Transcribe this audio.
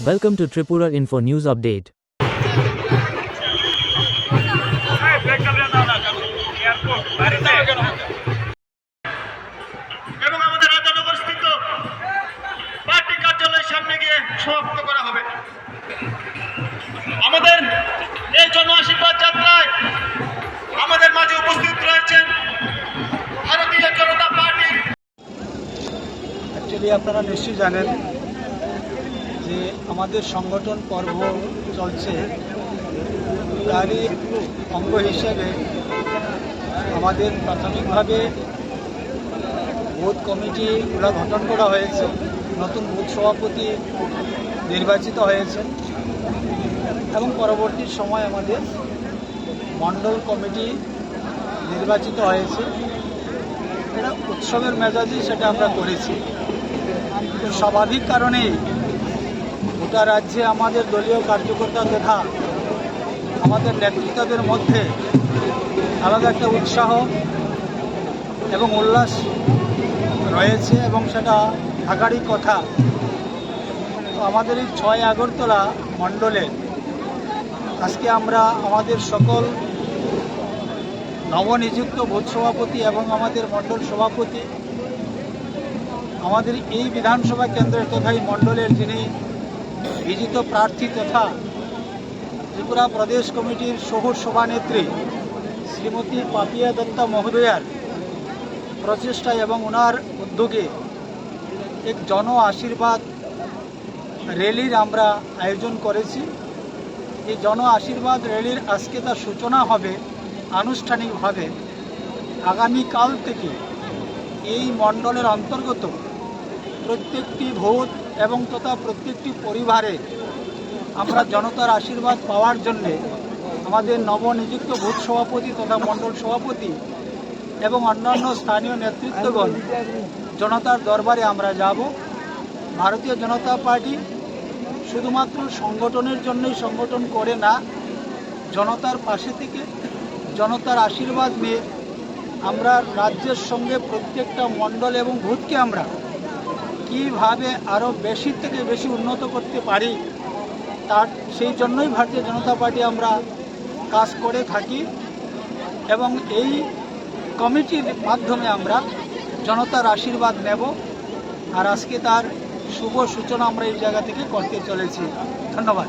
Welcome to Tripura Info News Update. এবং আমাদের রাজানগর স্থিত পার্টি কার্যালয়ের সামনে গিয়ে সমাপ্ত করা হবে আমাদের এই জন আশীর্বাদ যাত্রায় আমাদের মাঝে উপস্থিত রয়েছেন ভারতীয় জনতা পার্টির অ্যাকচুয়ালি আপনারা নিশ্চয়ই জানেন যে আমাদের সংগঠন পর্ব চলছে, তারই অঙ্গ হিসেবে আমাদের প্রাথমিকভাবে বুথ কমিটিগুলো গঠন করা হয়েছে। নতুন বুথ সভাপতি নির্বাচিত হয়েছে এবং পরবর্তী সময় আমাদের মণ্ডল কমিটি নির্বাচিত হয়েছে। এটা উৎসবের মেজাজে সেটা আমরা করেছি। স্বাভাবিক কারণেই গোটা রাজ্যে আমাদের দলীয় কার্যকর্তা তথা আমাদের নেতৃত্বদের মধ্যে আলাদা একটা উৎসাহ এবং উল্লাস রয়েছে এবং সেটা থাকারই কথা। আমাদের এই ছয় আগরতলা মণ্ডলে আজকে আমরা আমাদের সকল নবনিযুক্ত বুথ সভাপতি এবং আমাদের মণ্ডল সভাপতি, আমাদের এই বিধানসভা কেন্দ্রের তথা এই মণ্ডলের যিনি বিজিত প্রার্থী তথা ত্রিপুরা প্রদেশ কমিটির শহর সভানেত্রী শ্রীমতী পাপিয়া দত্তা মহোদয়ার প্রচেষ্টা এবং ওনার উদ্যোগে এক জন আশীর্বাদ র্যালির আমরা আয়োজন করেছি। এই জন আশীর্বাদ র্যালির আজকে তার সূচনা হবে আনুষ্ঠানিকভাবে আগামীকাল থেকে এই মণ্ডলের অন্তর্গত প্রত্যেকটি ভোট এবং তথা প্রত্যেকটি পরিবারে আমরা জনতার আশীর্বাদ পাওয়ার জন্যে আমাদের নবনিযুক্ত ভোট সভাপতি তথা মণ্ডল সভাপতি এবং অন্যান্য স্থানীয় নেতৃত্বগণ, জনতার দরবারে আমরা যাব। ভারতীয় জনতা পার্টি শুধুমাত্র সংগঠনের জন্যই সংগঠন করে না, জনতার পাশে থেকে জনতার আশীর্বাদ নিয়ে আমরা রাজ্যের সঙ্গে প্রত্যেকটা মণ্ডল এবং ভূতকে আমরা কীভাবে আরও বেশি থেকে বেশি উন্নত করতে পারি, তার সেই জন্যই ভারতীয় জনতা পার্টি আমরা কাজ করে থাকি। এবং এই কমিটির মাধ্যমে আমরা জনতার আশীর্বাদ নেব। আর আজকে তার শুভ সূচনা আমরা এই জায়গা থেকে করতে চলেছি। ধন্যবাদ।